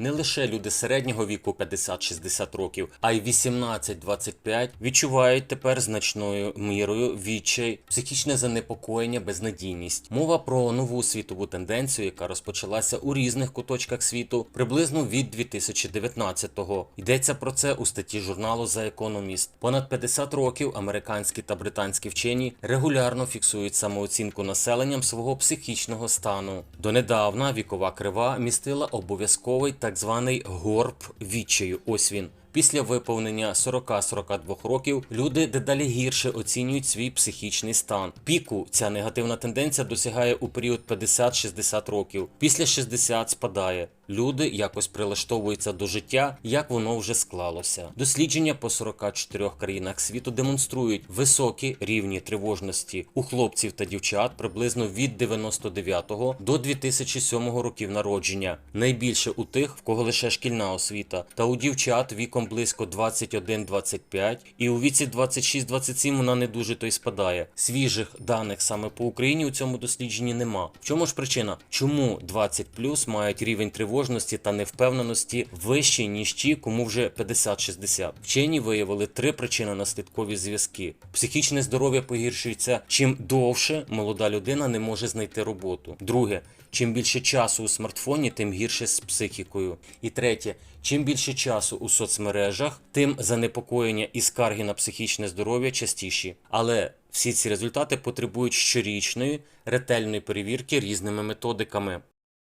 Не лише люди середнього віку 50-60 років, а й 18-25 відчувають тепер значною мірою відчай, психічне занепокоєння, безнадійність. Мова про нову світову тенденцію, яка розпочалася у різних куточках світу приблизно від 2019-го. Йдеться про це у статті журналу The Economist. Понад 50 років американські та британські вчені регулярно фіксують самооцінку населенням свого психічного стану. Донедавна вікова крива містила обов'язковий так званий горб відчаю. Ось він. Після виповнення 40-42 років люди дедалі гірше оцінюють свій психічний стан. Піку ця негативна тенденція досягає у період 50-60 років. Після 60 спадає. Люди якось прилаштовуються до життя, як воно вже склалося. Дослідження по 44 країнах світу демонструють високі рівні тривожності у хлопців та дівчат приблизно від 99 до 2007 років народження. Найбільше у тих, в кого лише шкільна освіта, та у дівчат віком близько 21-25, і у віці 26-27 вона не дуже то й спадає. Свіжих даних саме по Україні у цьому дослідженні нема. В чому ж причина? Чому 20 мають рівень тривожності та невпевненості вищий, ніж ті, кому вже 50-60? Вчені виявили три причинно-наслідкові зв'язки. Психічне здоров'я погіршується чим довше молода людина не може знайти роботу. Друге, чим більше часу у смартфоні, тим гірше з психікою. І третє, чим більше часу у соцмережах, тим занепокоєння і скарги на психічне здоров'я частіші. Але всі ці результати потребують щорічної ретельної перевірки різними методиками.